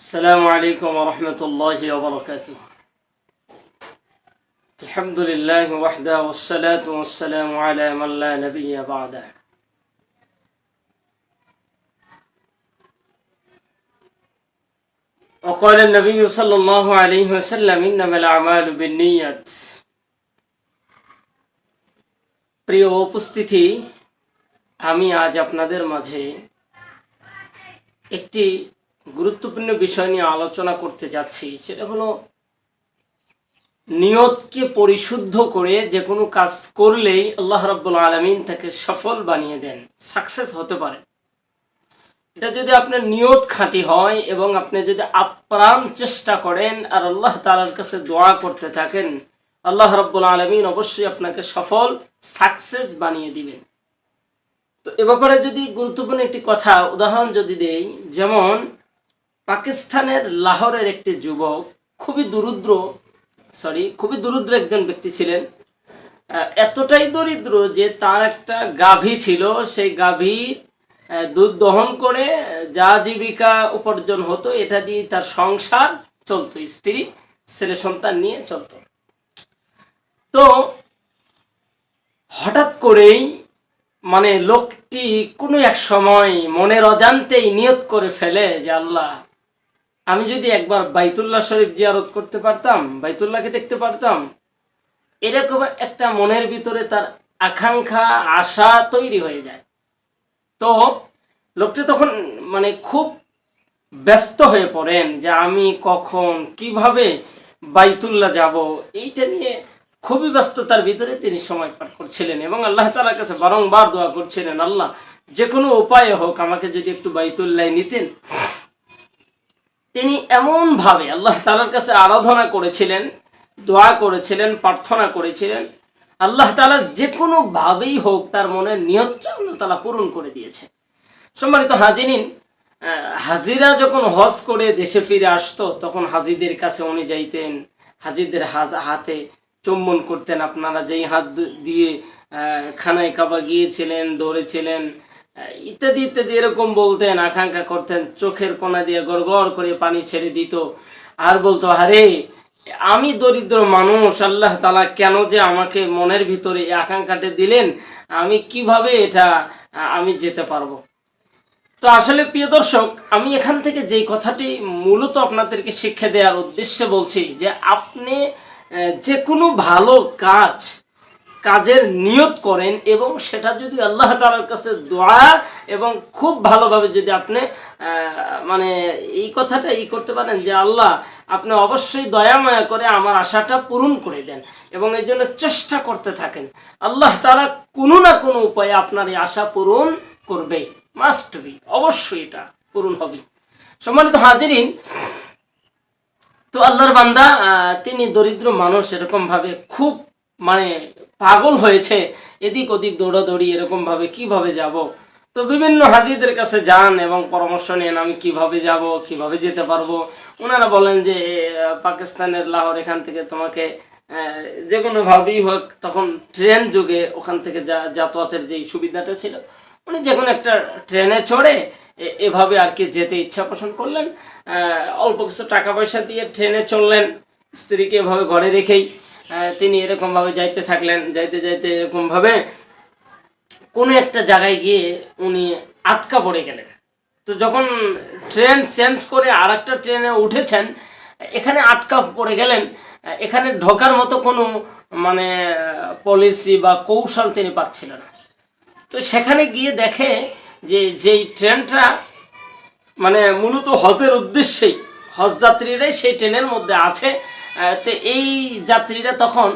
السلام عليكم ورحمة الله وبركاته الحمد لله وحده والصلاة والسلام على من لا نبي بعده وقال النبي صلى الله عليه وسلم إنما الأعمال بالنيات প্রিয় উপস্থিতি আমি আজ আপনাদের মাঝে একটি গুরুত্বপূর্ণ বিষয় নিয়ে আলোচনা করতে যাচ্ছি, সেটা হলো নিয়তকে পরিশুদ্ধ করে যে কোনো কাজ করলেই আল্লাহ রাব্বুল আলমিন তাকে সফল বানিয়ে দেন সাকসেস হতে পারে। এটা যদি আপনার নিয়ত খাঁটি হয় এবং আপনি যদি আপ্রাণ চেষ্টা করেন আর আল্লাহ তালার কাছে দোয়া করতে থাকেন, আল্লাহ রাব্বুল আলমিন অবশ্যই আপনাকে সফল সাকসেস বানিয়ে দিবেন। তো এ ব্যাপারে যদি গুরুত্বপূর্ণ একটি কথা, উদাহরণ যদি দেই, যেমন পাকিস্তানের লাহোরের একটি যুবক, খুবই দরিদ্র সরি খুবই দরিদ্র একজন ব্যক্তি ছিলেন। এতটাই দরিদ্র যে তার একটা গাভী ছিল। সেই গাভী দুধ দহন করে যা জীবিকা উপার্জন হতো, এটা দিয়ে তার সংসার চলতো। স্ত্রী, ছেলে, সন্তান নিয়ে চলতো। তো হঠাৎ করেই মানে লোকটি কোনো এক সময় মনের অজান্তেই নিয়ত করে ফেলে যে আল্লাহ আমি যদি একবার বাইতুল্লাহ শরীফ জিয়ারত করতে পারতাম, বাইতুল্লাহকে দেখতে পারতাম, এরকম একটা মনের ভিতরে তার আকাঙ্ক্ষা, আশা তৈরি হয়ে যায়। তো লোকটি তখন মানে খুব ব্যস্ত হয়ে পড়েন যে আমি কখন, কীভাবে বাইতুল্লাহ যাব, এইটা নিয়ে খুবই ব্যস্ততার ভিতরে তিনি সময় পার করছিলেন এবং আল্লাহ তালার কাছে বারংবার দোয়া করছিলেন, আল্লাহ যে কোনো উপায়ে হোক আমাকে যদি একটু বাইতুল্লাহ নিতেন। তিনি এমনভাবে আল্লাহ তালার কাছে আরাধনা করেছিলেন, দোয়া করেছিলেন, প্রার্থনা করেছিলেন, আল্লাহ তালা যে কোনোভাবেই হোক তার মনের নিয়তটা আল্লাহ তালা পূরণ করে দিয়েছে সম্মানিত হাজিরিন হাজিরা যখন হজ করে দেশে ফিরে আসতো, তখন হাজিদের কাছে উনি যাইতেন, হাজিদের হাত- চুম্বন করতেন। আপনারা যেই হাত দিয়ে খানায় কাবা গিয়েছিলেন, দৌড়েছিলেন ইত্যাদি ইত্যাদি এরকম বলতেন, আকাঙ্ক্ষা করতেন, চোখের কোনা দিয়ে গড় করে পানি ছেড়ে দিত। আর বলতো, আরে, আমি দরিদ্র মানুষ, আল্লাহ তালা কেন যে আমাকে মনের ভিতরে এই আকাঙ্ক্ষাটা দিলেন? আমি কীভাবে এটা আমি যেতে পারব? তো আসলে প্রিয় দর্শক, আমি এখান থেকে যেই কথাটি মূলত আপনাদেরকে শিক্ষা দেওয়ার উদ্দেশ্যে বলছি যে আপনি যে কোনো ভালো কাজ কাজের নিয়ত করেন এবং সেটা যদি আল্লাহ তালার কাছে দোয়া এবং খুব ভালোভাবে যদি আপনি মানে এই কথাটা ই করতে পারেন যে, আল্লাহ, আপনি অবশ্যই দয়া মায়া করে আমার আশাটা পূরণ করে দেন এবং এই জন্য চেষ্টা করতে থাকেন। আল্লাহ তালা কোনো না কোনো উপায়ে আপনার এই আশা পূরণ করবেই মাস্ট বি অবশ্যই এটা পূরণ হবে। সম্মানিত হাজিরিন, তো আল্লাহর বান্দা তিনি দরিদ্র মানুষ এরকম ভাবে খুব মানে পাগল হয়েছে, এদিক ওদিক দৌড়াদৌড়ি এরকম ভাবে কীভাবে যাব? তো বিভিন্ন হাজিদের কাছে যান এবং পরামর্শ নেন, আমি কীভাবে যাব, কীভাবে যেতে পারব? ওনারা বলেন যে পাকিস্তানের লাহোর এখান থেকে তোমাকে যে কোনোভাবেই হোক, তখন ট্রেন যুগে ওখান থেকে যা, যাতায়াতের যেই সুবিধাটা ছিল, উনি যে কোনো একটা ট্রেনে চড়ে এভাবে আর কি যেতে ইচ্ছা পোষণ করলেন। অল্প কিছু টাকা পয়সা দিয়ে ট্রেনে চললেন স্ত্রীকে এভাবে ঘরে রেখেই। তিনি এরকমভাবে যাইতে থাকলেন, যাইতে যাইতে এরকমভাবে কোনো একটা জায়গায় গিয়ে উনি আটকা পড়ে গেলেন। তো যখন ট্রেন চেঞ্জ করে আর একটা ট্রেনে উঠেছেন, এখানে আটকা পড়ে গেলেন, এখানে ঢোকার মতো কোনো মানে পলিসি বা কৌশল তিনি পাচ্ছিলেন না। তো সেখানে গিয়ে দেখে যে যেই ট্রেনটা মানে মূলত হজের উদ্দেশ্যেই হজযাত্রীরাই সেই ট্রেনের মধ্যে আছে তো এই যাত্রীরা তখন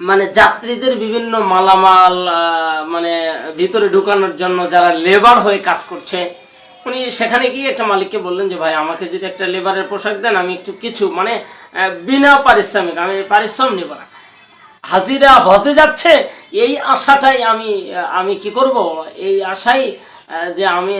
মানে যাত্রীদের বিভিন্ন মালামাল মানে ভিতরে ঢুকানোর জন্য যারা লেবার হয়ে কাজ করছে, উনি সেখানে গিয়ে একটা মালিককে বললেন যে, ভাই, আমাকে যদি একটা লেবারের পোশাক দেন, আমি একটু কিছু মানে বিনা পারিশ্রমিক, আমি পারিশ্রম নেব না। হাজিরা হজে যাচ্ছে, এই আশাটাই আমি আমি কি করব? এই আশাই যে আমি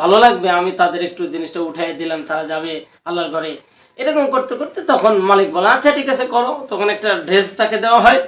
ভালো লাগবে, আমি তাদের একটু জিনিসটা উঠাই দিলাম, তারা যাবে আল্লাহর ঘরে। এরকম করতে করতে তখন মালিক বলে আচ্ছা ঠিক আছে, করো। তখন একটা ড্রেস তাকে দেওয়া হয়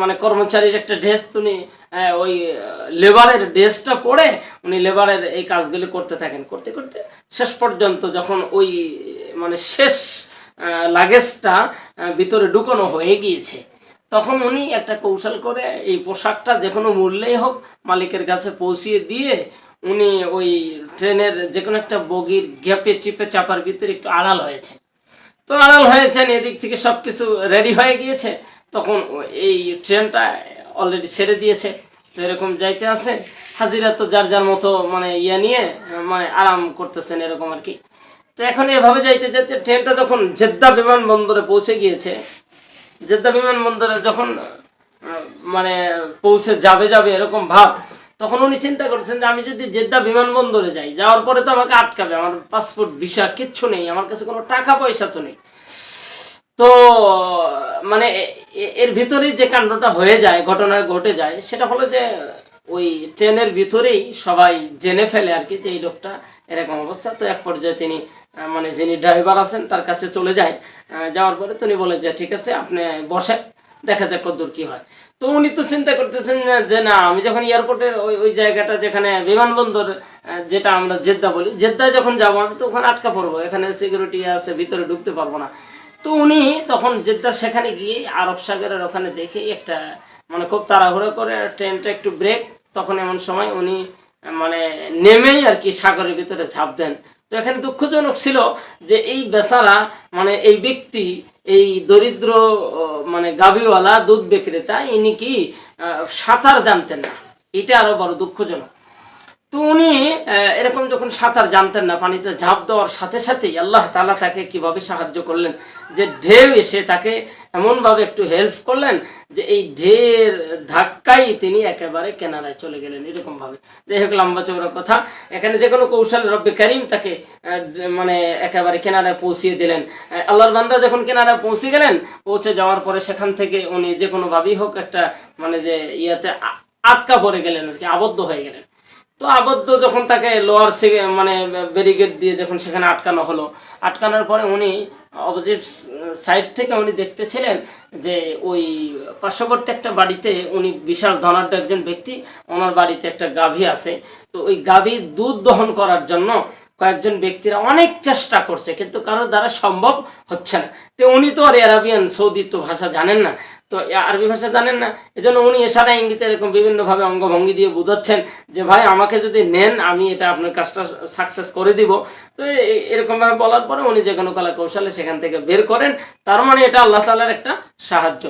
মানে কর্মচারীর একটা ড্রেস তুমি ওই লেবারের ড্রেসটা পরে উনি লেবারের এই কাজগুলি করতে থাকেন। করতে করতে শেষ পর্যন্ত যখন ওই মানে শেষ লাগেজটা ভিতরে ঢুকানো হয়ে গিয়েছে, তখন উনি একটা কৌশল করে এই পোশাকটা যে কোনো মূল্যেই হোক মালিকের কাছে পৌঁছিয়ে দিয়ে উনি ওই ট্রেনের যে কোনো একটা বগির গ্যাপে, চিপে, চাপার ভিতরে একটু আড়াল হয়েছে। তো আড়াল হয়েছেন, এদিক থেকে সব কিছু রেডি হয়ে গিয়েছে। তখন এই ট্রেনটা অলরেডি ছেড়ে দিয়েছে। তো এরকম যাইতে আছে। হাজিরা তো যার যার মতো মানে ইয়ে নিয়ে মানে আরাম করতেছেন এরকম আর কি। তো এখন এভাবে যাইতে যাইতে ট্রেনটা যখন জেদ্দা বিমানবন্দরে পৌঁছে গিয়েছে, জেদ্দা বিমানবন্দরে যখন মানে পৌঁছে যাবে যাবে এরকম ভাব তখন উনি চিন্তা করছেন যে আমি যদি জেদ্দা বিমানবন্দরে যাই, যাওয়ার পরে তো আমাকে আটকাবে, আমার পাসপোর্ট ভিসা কিচ্ছু নেই, আমার কাছে কোনো টাকা পয়সা তো নেই। তো মানে এর ভিতরেই যে কাণ্ডটা হয়ে যায়, ঘটনা ঘটে যায়, সেটা হলো যে ওই ট্রেনের ভিতরেই সবাই জেনে ফেলে আর কি যে এই লোকটা এরকম অবস্থা। তো এক পর্যায়ে তিনি মানে যিনি ড্রাইভার আছেন, তার কাছে চলে যায়। যাওয়ার পরে তিনি বলে যে, ঠিক আছে, আপনি বসে দেখা যাক কতদূর কি হয়। তো উনি তো চিন্তা করতেছেন যে না, আমি যখন এয়ারপোর্টের ওই ওই জায়গাটা যেখানে বিমানবন্দর যেটা আমরা জেদ্দা বলি, জেদ্দায় যখন যাব, আমি তো ওখানে আটকা পড়ব। এখানে সিকিউরিটি আছে, ভিতরে ঢুকতে পারব না। তো উনি তখন জেদ্দা সেখানে গিয়ে আরব সাগরের ওখানে দেখে একটা মানে খুব তাড়াহুড়ো করে ট্রেনটা একটু ব্রেক তখন এমন সময় উনি মানে নেমেই আর কি সাগরের ভিতরে ঝাঁপ দেন। তো এখানে দুঃখজনক ছিল যে এই বেচারা মানে এই ব্যক্তি এই দরিদ্র মানে গাভীওয়ালা দুধ বিক্রেতা, ইনি কি সাঁতার জানতেন না? এটা আরও বড় দুঃখজনক। তো উনি এরকম যখন সাঁতার জানতেন না, পানিতে ঝাঁপ দেওয়ার সাথে সাথেই আল্লাহ তালা তাকে কীভাবে সাহায্য করলেন, যে ঢেউ এসে তাকে এমনভাবে একটু হেল্প করলেন, যে এই ঢের ধাক্কাই তিনি একেবারে কেনারায় চলে গেলেন এরকম ভাবে যাই হোক, লম্বা চৌড়া কথা। এখানে যে কোনো কৌশল রব্বে করিম তাকে মানে একেবারে কেনারায় পৌঁছিয়ে দিলেন। আল্লাহর বান্দা যখন কেনারায় পৌঁছে গেলেন, পৌঁছে যাওয়ার পরে সেখান থেকে উনি যে কোনোভাবেই হোক একটা মানে যে ইয়াতে আটকা পড়ে গেলেন আর কি, আবদ্ধ হয়ে গেলেন। তো আবদ্ধ যখন তাকে লোয়ার মানে ব্যারিগেড দিয়ে যখন সেখানে আটকানো হলো, আটকানোর পরে উনি অপোজিট সাইড থেকে উনি দেখতেছিলেন যে ওই পার্শ্ববর্তী একটা বাড়িতে উনি বিশাল ধনাঢ্য একজন ব্যক্তি, ওনার বাড়িতে একটা গাভী আছে। তো ওই গাভীর দুধ দহন করার জন্য কয়েকজন ব্যক্তিরা অনেক চেষ্টা করছে, কিন্তু কারোর দ্বারা সম্ভব হচ্ছে না। তো উনি তো আর অ্যারাবিয়ান সৌদি তো ভাষা জানেন না। তো আরবি ভাষা জানেন না? এজন্য উনি এছাড়া ইঙ্গিতে এরকম বিভিন্নভাবে অঙ্গভঙ্গি দিয়ে বোঝাচ্ছেন যে, ভাই, আমাকে যদি নেন, আমি এটা আপনার কাজটা সাকসেস করে দিব। তো এরকমভাবে বলার পরে উনি যে কোনো কলা কৌশলে সেখান থেকে বের করেন। তার মানে এটা আল্লাহ তালার একটা সাহায্য।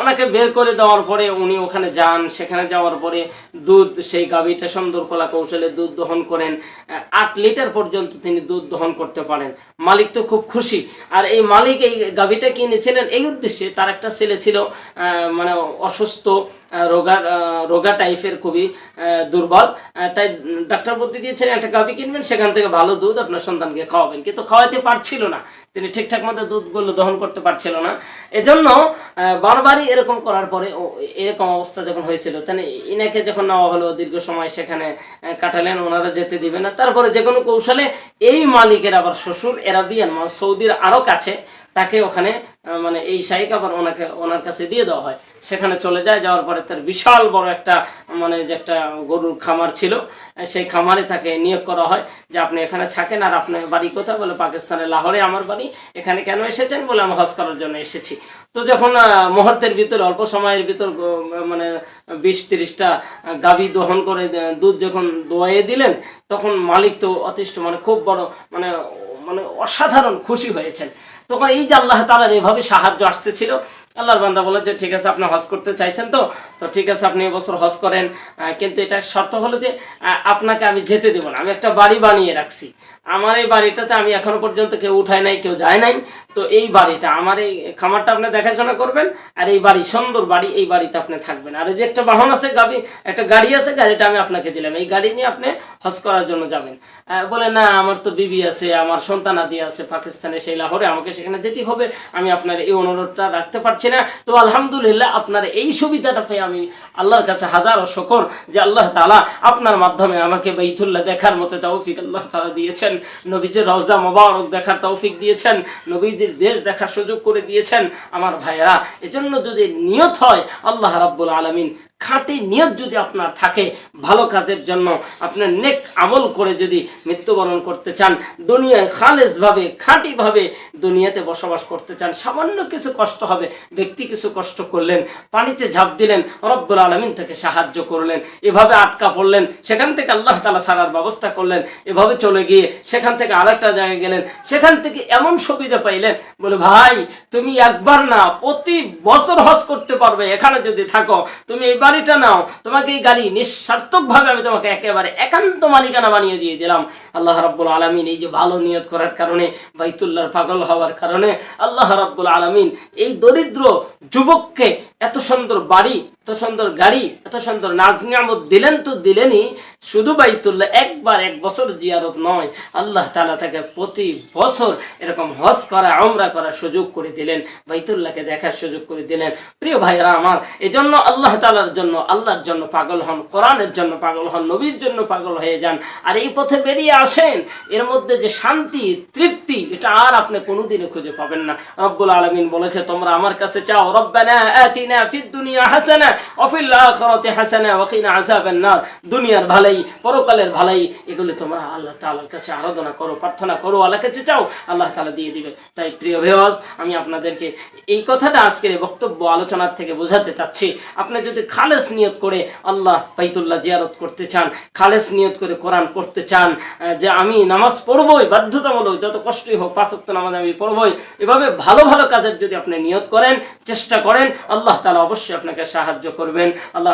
ওনাকে বের করে দেওয়ার পরে উনি ওখানে যান। সেখানে যাওয়ার পরে দুধ, সেই গাভীটা সুন্দর কলা কৌশলে দুধ দহন করেন। আট লিটার পর্যন্ত তিনি দুধ দহন করতে পারেন। মালিক তো খুব খুশি। আর এই মালিক এই গাভীটা কিনেছিলেন এই উদ্দেশ্যে তার একটা ছেলে ছিল মানে অসুস্থ রোগা রোগা টাইপের খুবই দুর্বল। তাই ডাক্তার বুদ্ধি দিয়েছিলেন, একটা গাভী কিনবেন, সেখান থেকে ভালো দুধ আপনার সন্তানকে খাওয়াবেন। কিন্তু খাওয়াতে পারছিল না। তিনি ঠিকঠাক মতো দুধগুলো দহন করতে পারছিল না। এজন্য বারবারই এরকম করার পরে এরকম অবস্থা যখন হয়েছিল, তাহলে ইনাকে যখন নেওয়া হলো, দীর্ঘ সময় সেখানে কাটালেন, ওনারা যেতে দিবে না। তারপরে যে কোনো কৌশলে এই মালিকের আবার শ্বশুর এরাবিয়ান মানে সৌদির আরও কাছে তাকে ওখানে মানে এই শাহিক আবার ওনাকে, ওনার কাছে দিয়ে দেওয়া হয়। সেখানে চলে যায়, যাওয়ার পরে তার বিশাল বড় একটা মানে যে একটা গরুর খামার ছিল সেই খামারে তাকে নিয়োগ করা হয় যে আপনি এখানে থাকেন আর আপনার বাড়ি কোথায় বলে পাকিস্তানের লাহোরে আমার বাড়ি, এখানে কেন এসেছেন বলে আমি হজ করার জন্য এসেছি। তো যখন মুহূর্তের ভিতরে, অল্প সময়ের ভিতর মানে বিশ তিরিশটা গাভী দহন করে দুধ যখন দোয়াইয়ে দিলেন, তখন মালিক তো অতিষ্ঠ মানে খুব বড় মানে মানে অসাধারণ খুশি হয়েছেন। তখন এই যে আল্লাহ তালার এভাবে সাহায্য আসতেছিল, আল্লাহর বান্দা বলে যে, ঠিক আছে, আপনি হজ করতে চাইছেন তো? তো ঠিক আছে, আপনি এবছর হজ করেন। কিন্তু এটা শর্ত হলো যে আপনাকে আমি যেতে দেবো না। আমি একটা বাড়ি বানিয়ে রাখছি। আমার এই বাড়িটাতে আমি এখনও পর্যন্ত কেউ উঠায় নাই, কেউ যায় নাই। তো এই বাড়িটা, আমার এই খামারটা আপনি দেখাশোনা করবেন, আর এই বাড়ি, সুন্দর বাড়ি, এই বাড়িতে আপনি থাকবেন। আর যে একটা বাহন আছে গাড়ি একটা গাড়ি আছে, গাড়িটা আমি আপনাকে দিলাম। এই গাড়ি নিয়ে আপনি হজ করার জন্য যাবেন। বলে, না, আমার তো বিবি আছে, আমার সন্তান আদি আছে, পাকিস্তানে, সেই লাহোরে আমাকে সেখানে যেতে হবে। আমি আপনার এই অনুরোধটা রাখতে পারছি না। তো আলহামদুলিল্লাহ, আপনার এই সুবিধাটা পেয়ে আমি আল্লাহর কাছে হাজারো শকর যে আল্লাহ তালা আপনার মাধ্যমে আমাকে বাইতুল্লাহ দেখার মতো তৌফিক আল্লাহ তালা দিয়েছেন। নবীজের রওজা মোবারক দেখার তৌফিক দিয়েছেন। নবীদের দেশ দেখার সুযোগ করে দিয়েছেন আমার ভাইয়েরা। এজন্য যদি নিয়ত হয়, আল্লাহ রাব্বুল আলামিন খাঁটি নিয়ত যদি আপনার থাকে ভালো কাজের জন্য আপনার নেক আমল করে যদি মৃত্যুবরণ করতে চান, দুনিয়ায় খালেজভাবে খাঁটিভাবে দুনিয়াতে বসবাস করতে চান, সামান্য কিছু কষ্ট হবে, ব্যক্তি কিছু কষ্ট করলেন, পানিতে ঝাঁপ দিলেন, রব্বুল আলমিন থেকে সাহায্য করলেন, এভাবে আটকা পড়লেন, সেখান থেকে আল্লাহ তালা সারার ব্যবস্থা করলেন, এভাবে চলে গিয়ে সেখান থেকে আরেকটা জায়গায় গেলেন, সেখান থেকে এমন সুবিধা পাইলেন, বলে, ভাই, তুমি একবার না, প্রতি বছর হজ করতে পারবে, এখানে যদি থাকো, তুমি এই বাড়িটা নাও। তোমাকে এই গাড়ি নিঃস্বার্থকভাবে আমি তোমাকে একেবারে একান্ত মালিকানা বানিয়ে দিয়ে দিলাম। আল্লাহ রাব্বুল আলমিন এই যে ভালো নিয়ত করার কারণে, বাইতুল্লাহর পাগল হওয়ার কারণে, আল্লাহ রাব্বুল আলমিন এই দরিদ্র যুবককে এত সুন্দর বাড়ি, এত সুন্দর গাড়ি, এত সুন্দর নাজ নিয়ামত দিলেন তো দিলেনই, শুধু বাইতুল্লাহ একবার এক বছর জিয়ারত নয়, আল্লাহ তালা তাকে প্রতি বছর এরকম হজ করা আমরা করার সুযোগ করে দিলেন, বাইতুল্লাহকে দেখার সুযোগ করে দিলেন। প্রিয় ভাইরা আমার, এজন্য আল্লাহ তালার জন্য, আল্লাহর জন্য পাগল হন, কোরআনের জন্য পাগল হন, নবীর জন্য পাগল হয়ে যান, আর এই পথে বেরিয়ে আসেন, এর মধ্যে যে শান্তি, তৃপ্তি, এটা আর আপনি কোনোদিনও খুঁজে পাবেন না। রব্বুল আলমিন বলেছে, তোমরা আমার কাছে চাও, রব্বানা আতিনা ফিদ দুনিয়া হাসানা আখিরাতি হাসানা, ওয়া কিনা আযাবান নার দুনিয়ার ভালাই, পরকালের ভালাই, এগুলি তোমরা আল্লাহ তাআলার কাছে আরাধনা করো, প্রার্থনা করো, আল্লাহর কাছে চাও, আল্লাহ তাআলা দিয়ে দিবে। তাই প্রিয় ভিউয়ার্স আমি আপনাদেরকে এই কথাটা আজকের বক্তব্য আলোচনার থেকে বোঝাতে চাচ্ছি। আপনি যদি খালেস নিয়ত করে আল্লাহ বাইতুল্লাহ জিয়ারত করতে চান, খালেস নিয়ত করে কোরআন পড়তে চান যে আমি নামাজ পড়বই, বাধ্যতামূলক, যত কষ্টই হোক পাঁচক্ত নামাজ আমি পড়বই, এভাবে ভালো ভালো কাজের যদি আপনি নিয়ত করেন, চেষ্টা করেন আল্লাহ তালা অবশ্যই আপনাকে সাহায্য করবেন। আল্লাহ